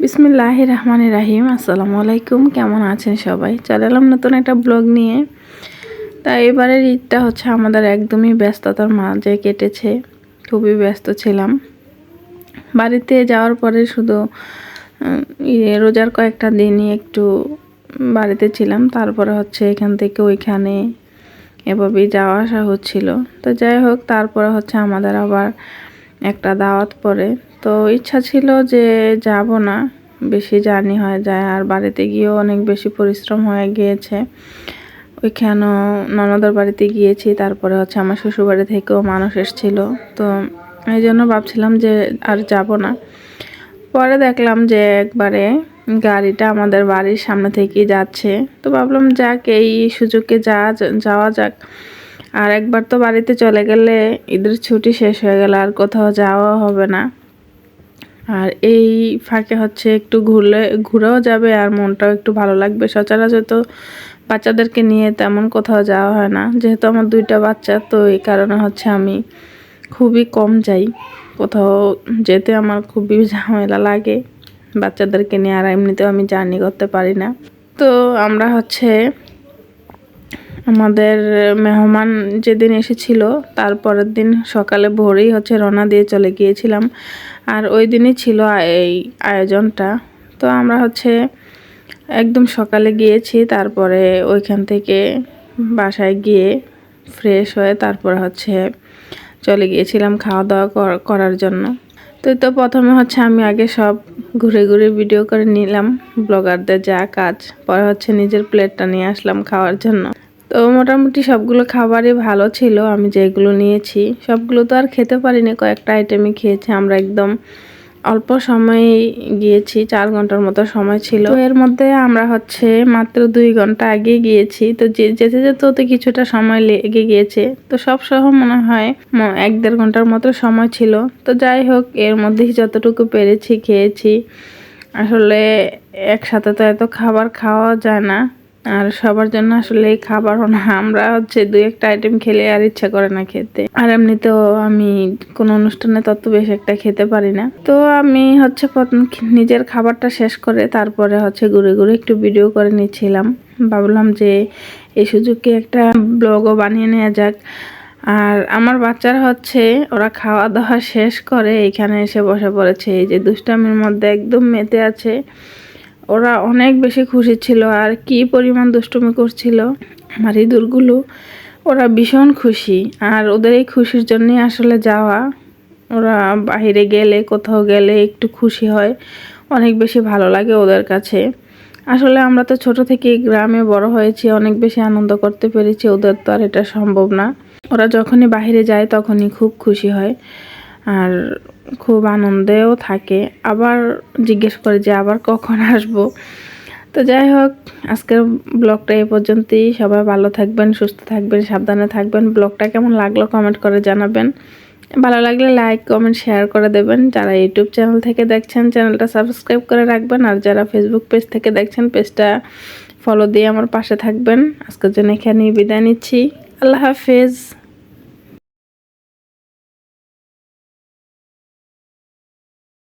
বিসমিল্লাহ রহমান রাহিম আসসালামু আলাইকুম কেমন আছেন সবাই? এলাম নতুন একটা ব্লগ নিয়ে। তা এবারের ঈদটা হচ্ছে আমাদের একদমই ব্যস্ততার মাঝে কেটেছে, খুবই ব্যস্ত ছিলাম। বাড়িতে যাওয়ার পরে শুধু ইয়ে রোজার কয়েকটা দিনই একটু বাড়িতে ছিলাম। তারপরে হচ্ছে এখান থেকে ওইখানে এভাবেই যাওয়া আসা হচ্ছিল। তো যাই হোক, তারপরে হচ্ছে আমাদের আবার একটা দাওয়াত পড়ে তো ইচ্ছা ছিল যে যাব না, বেশি জার্নি হয়ে যায়। আর বাড়িতে গিয়েও অনেক বেশি পরিশ্রম হয়ে গিয়েছে। ওইখানেও ননদের বাড়িতে গিয়েছি, তারপরে হচ্ছে আমার শ্বশুরবাড়ি থেকেও মানুষ এসেছিল। তো এই জন্য ভাবছিলাম যে আর যাব না। পরে দেখলাম যে একবারে গাড়িটা আমাদের বাড়ির সামনে থেকেই যাচ্ছে। তো ভাবলাম যাক, এই সুযোগে যা যাওয়া যাক। আর একবার তো বাড়িতে চলে গেলে ঈদের ছুটি শেষ হয়ে গেলে আর কোথাও যাওয়া হবে না। আর এই ফাঁকে হচ্ছে একটু ঘুরলে, ঘুরেও যাবে আর মনটাও একটু ভালো লাগবে। সচরাচর তো বাচ্চাদেরকে নিয়ে তেমন কোথাও যাওয়া হয় না। যেহেতু আমার দুইটা বাচ্চা, তো এই কারণে হচ্ছে আমি খুবই কম যাই। কোথাও যেতে আমার খুবই ঝামেলা লাগে। বাচ্চাদেরকে নিয়ে আর এমনিতেও আমি জার্নি করতে পারি না। তো আমরা হচ্ছে আমাদের মেহমান যেদিন এসেছিল তারপরের দিন সকালে ভোরেই হচ্ছে রওনা দিয়ে চলে গিয়েছিলাম। আর ওই দিনই ছিল এই আয়োজনটা। তো আমরা হচ্ছে একদম সকালে গিয়েছি, তারপরে ওইখান থেকে বাসায় গিয়ে ফ্রেশ হয়ে তারপরে হচ্ছে চলে গিয়েছিলাম খাওয়া দাওয়া কর- করার জন্য। তো তো প্রথমে হচ্ছে আমি আগে সব ঘুরে ঘুরে ভিডিও করে নিলাম ব্লগারদের যা কাজ, পরে হচ্ছে নিজের প্লেটটা নিয়ে আসলাম খাওয়ার জন্য। তো মোটামুটি সবগুলো খাবারই ভালো ছিল, আমি যেগুলো নিয়েছি। সবগুলো তো আর খেতে পারিনি, কয়েকটা আইটেমই খেয়েছি, আমরা একদম অল্প সময়ে গিয়েছি, চার ঘণ্টার মতো সময় ছিল। এর মধ্যে আমরা হচ্ছে মাত্র দুই ঘণ্টা আগে গিয়েছি, তো যেতে যেতে তো কিছুটা সময় লেগে গিয়েছে। তো সব সহ মনে হয় এক দেড় ঘণ্টার মতো সময় ছিল। তো যাই হোক, এর মধ্যেই যতটুকু পেরেছি খেয়েছি। আসলে একসাথে তো এত খাবার খাওয়া যায় না। আর সবার জন্য আসলে এই খাবারও না। আমরা হচ্ছে দুই একটা আইটেম খেলে আর ইচ্ছা করে না খেতে। আর এমনিতেও আমি কোনো অনুষ্ঠানে তত বেশি একটা খেতে পারি না। তো আমি হচ্ছে নিজের খাবারটা শেষ করে তারপরে হচ্ছে ঘুরে ঘুরে একটু ভিডিও করে নিচ্ছিলাম। ভাবলাম যে এই সুযোগে একটা ব্লগও বানিয়ে নেওয়া যাক। আর আমার বাচ্চারা হচ্ছে ওরা খাওয়া দাওয়া শেষ করে এখানে এসে বসে পড়েছে। এই যে দুষ্টামির মধ্যে একদম মেতে আছে। ওরা অনেক বেশি খুশি ছিল আর কি পরিমাণ দুষ্টুমি করছিল। আমার ইঁদুরগুলো ওরা ভীষণ খুশি আর ওদের এই খুশির জন্যই আসলে যাওয়া। ওরা বাইরে গেলে, কোথাও গেলে একটু খুশি হয়, অনেক বেশি ভালো লাগে ওদের কাছে। আসলে আমরা তো ছোট থেকে গ্রামে বড় হয়েছি, অনেক বেশি আনন্দ করতে পেরেছি, ওদের তো আর এটা সম্ভব না। ওরা যখনই বাইরে যায় তখনই খুব খুশি হয়। আর খুব আনন্দেও থাকে। আবার জিজ্ঞেস করে যে আবার কখন আসব? তো যাই হোক, আজকের ব্লগটা এ পর্যন্তই। সবাই ভালো থাকবেন, সুস্থ থাকবেন, সাবধানে থাকবেন। ব্লগটা কেমন লাগল কমেন্ট করে জানাবেন। ভালো লাগলে লাইক, কমেন্ট, শেয়ার করে দেবেন। যারা ইউটিউব চ্যানেল থেকে দেখছেন, চ্যানেলটা সাবস্ক্রাইব করে রাখবেন। আর যারা ফেসবুক পেজ থেকে দেখছেন, পেজটা ফলো দিয়ে আমার পাশে থাকবেন। আজকের জন্য এখানেই বিদায় নিচ্ছি। আল্লাহ হাফেজ।